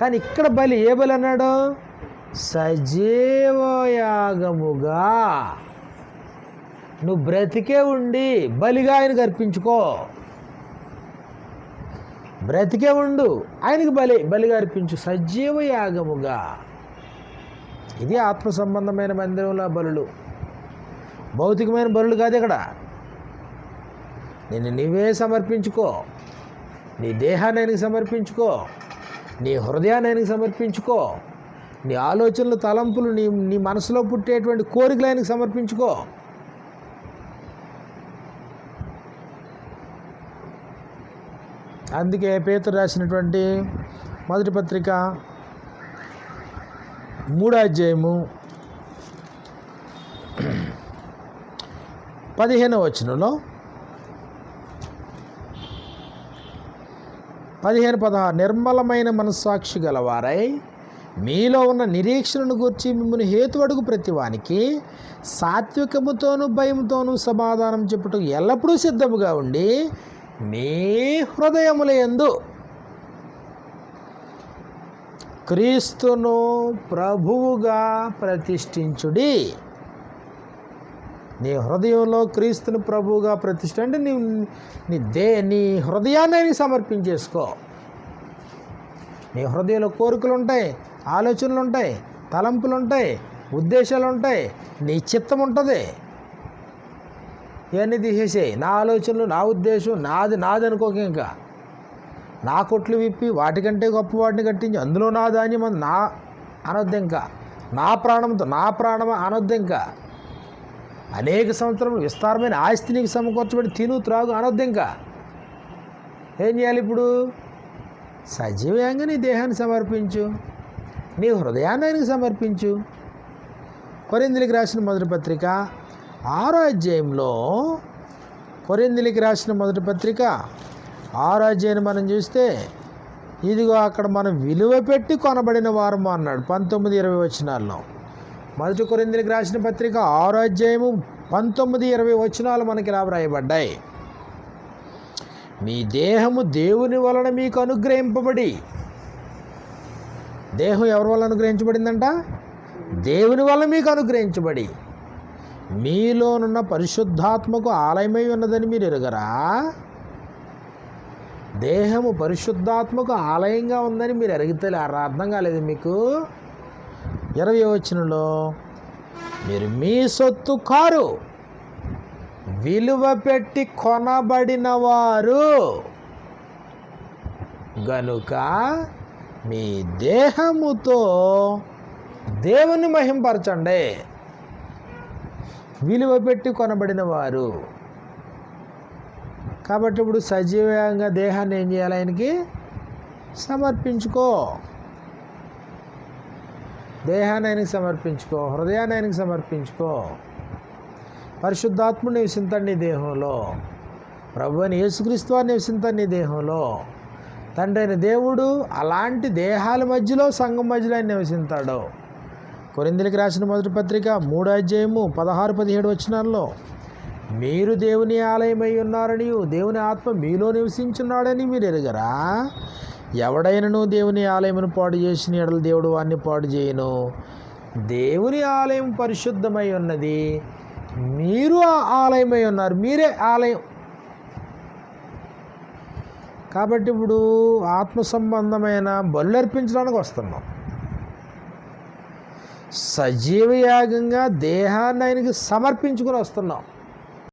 కానీ ఇక్కడ బలి ఏ బలి అన్నాడు? సజీవయాగముగా. నువ్వు బ్రతికే ఉండి బలిగా ఆయనకు అర్పించుకో. బ్రతికే ఉండు ఆయనకి బలి బలిగా అర్పించు సజీవ యాగముగా ఇది ఆత్మ సంబంధమైన మందిరంలో బలులు. భౌతికమైన బలులు కాదు ఇక్కడ. నిన్ను నీవే సమర్పించుకో. నీ దేహాన్ని ఆయనకి సమర్పించుకో. నీ హృదయాన్ని సమర్పించుకో. నీ ఆలోచనలు తలంపులు నీ నీ మనసులో పుట్టేటువంటి కోరికలు ఆయనకు సమర్పించుకో. అందుకే పేతురు రాసినటువంటి మొదటి పత్రిక మూడో అధ్యాయము పదిహేనవ వచనంలో పదిహేను పదహారు. నిర్మలమైన మనస్సాక్షి గలవారై మీలో ఉన్న నిరీక్షణను గురించి మిమ్మల్ని హేతువడుగు ప్రతివానికి సాత్వికముతోనూ భయముతోనూ సమాధానం చెప్పుటకు ఎల్లప్పుడూ సిద్ధముగా ఉండి మీ హృదయముల యందు క్రీస్తును ప్రభువుగా ప్రతిష్ఠించుడి. నీ హృదయంలో క్రీస్తుని ప్రభువుగా ప్రతిష్ట అంటే నీ నీ దే నీ హృదయాన్ని సమర్పించేసుకో. నీ హృదయంలో కోరికలు ఉంటాయి ఆలోచనలు ఉంటాయి తలంపులు ఉంటాయి ఉద్దేశాలు ఉంటాయి నీ చిత్తం ఉంటుంది ఇవన్నీ తీసేసేయి. నా ఆలోచనలు నా ఉద్దేశం నాది నాది అనుకోక ఇంకా. నా కొట్లు విప్పి వాటికంటే గొప్ప వాటిని కట్టించి. అందులో నా ధాన్యం నా అనొద్దు ఇంకా. నా ప్రాణంతో నా ప్రాణం అనొద్దు ఇంకా. అనేక సంవత్సరములు విస్తారమైన ఆస్తి నీకు సమకూర్చబడి తిను త్రాగు అనొద్దు ఇంకా ఏం చేయాలి ఇప్పుడు? సజీవంగా నీ దేహాన్ని సమర్పించు. నీ హృదయాన్ని ఆయనకు సమర్పించు. కొరిందులకి రాసిన మొదటి పత్రిక ఆరో అధ్యాయంలో కొరిందులకి రాసిన మొదటి పత్రిక ఆరో అధ్యాయాన్ని మనం చూస్తే ఇదిగో అక్కడ మనం విలువ పెట్టి కొనబడిన వారము అన్నాడు పంతొమ్మిది ఇరవై వచనాల్లో. మొదటి కొరిందులకు రాసిన పత్రిక ఆరో అధ్యాయము పంతొమ్మిది ఇరవై వచనాలు మనకి ఇలా వ్రాయబడ్డాయి. మీ దేహము దేవుని వలన మీకు అనుగ్రహింపబడి. దేహం ఎవరి వల్ల అనుగ్రహించబడిందంట? దేవుని వల్ల మీకు అనుగ్రహించబడి. మీలోనున్న పరిశుద్ధాత్మకు ఆలయమై ఉన్నదని మీరు ఎరుగరా? దేహము పరిశుద్ధాత్మకు ఆలయంగా ఉందని మీరు ఎరిగితే అర్థం కాలేదు మీకు? ఇరవై వచనంలో మీరు మీ సొత్తు కారు విలువ పెట్టి కొనబడిన వారు గనుక మీ దేహముతో దేవుని మహింపరచండి. విలువ పెట్టి కొనబడిన వారు. కాబట్టి ఇప్పుడు సజీవంగా దేహాన్ని ఏం చేయాలి ఆయనకి? సమర్పించుకో. దేహాన్ని ఆయనకి సమర్పించుకో హృదయాన్ని ఆయనకి సమర్పించుకో. పరిశుద్ధాత్ముడు నివసింతండి దేహంలో. ప్రభు అని యేసుక్రీస్తు వారు దేహంలో. తండ్రి అయిన దేవుడు అలాంటి దేహాల మధ్యలో సంఘం మధ్యలో ఆయన నివసింతాడు. కొరిందులకి రాసిన మొదటి పత్రిక మూడో అధ్యాయము పదహారు పదిహేడు వచ్చినాల్లో మీరు దేవుని ఆలయమై ఉన్నారని దేవుని ఆత్మ మీలో నివసించున్నాడని మీరు ఎరగరా? ఎవడైనను దేవుని ఆలయమును పాడు చేసిన ఎడల దేవుడు వాడిని పాడు చేయను. దేవుని ఆలయం పరిశుద్ధమై ఉన్నది. మీరు ఆ ఆలయమై ఉన్నారు. మీరే ఆలయం. కాబట్టి ఇప్పుడు ఆత్మ సంబంధమైన బలులర్పించడానికి వస్తున్నాం. సజీవ యాగంగా దేహాన్ని ఆయనకి సమర్పించుకొని వస్తున్నాం.